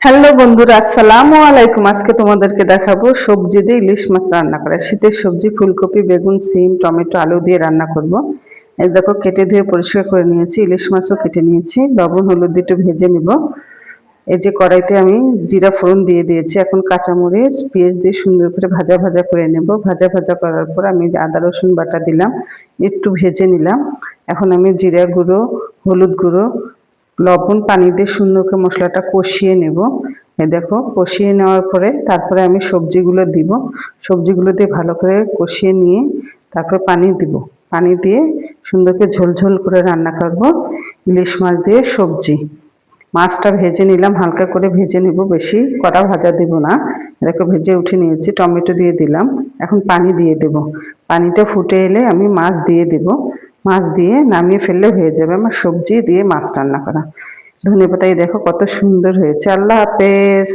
Hello বন্ধুরা, আসসালামু আলাইকুম। আজকে তোমাদেরকে দেখাবো সবজি দিয়ে ইলিশ মাছ রান্না করা। শীতের সবজি, ফুলকপি, বেগুন, সিম, টমেটো, আলু দিয়ে রান্না করব। এই দেখো, কেটে ধুয়ে পরিষ্কার করে নিয়েছি, ইলিশ মাছও কেটে নিয়েছি। লবণ, হলুদ একটু ভেজে নিব। এই যে কড়াইতে আমি জিরা ফোড়ন দিয়ে দিয়েছি। এখন কাঁচামরিচ, পেঁয়াজ দিয়ে সুন্দর করে ভাজা ভাজা করে নেব। ভাজা ভাজা করার পর আমি আদা, রসুন বাটা দিলাম, একটু ভেজে নিলাম। এখন আমি জিরা গুঁড়ো, হলুদ গুঁড়ো লবণ পানি দিয়ে সুন্দর করে মশলাটা কষিয়ে নেব। এই দেখো, কষিয়ে নেওয়ার পরে তারপরে আমি সবজিগুলো দিব। সবজিগুলো দিয়ে ভালো করে কষিয়ে নিয়ে তারপরে পানি দিব। পানি দিয়ে সুন্দর করে ঝোলঝোল করে রান্না করব। ইলিশ মাছ দিয়ে সবজি। মাছটা ভেজে নিলাম, হালকা করে ভেজে নেব। বেশি কড়া ভাজা দেব না। দেখো, ভেজে উঠে নিয়েছি, টমেটো দিয়ে দিলাম। এখন পানি দিয়ে দেব। পানিটা ফুটে এলে আমি মাছ দিয়ে দেব। মাছ দিয়ে নামিয়ে ফেললে হয়ে যাবে আমার সবজি দিয়ে মাছ রান্না করা। ধনেপাতাই দেখো কত সুন্দর হয়েছে। আল্লাহ হাফেজ।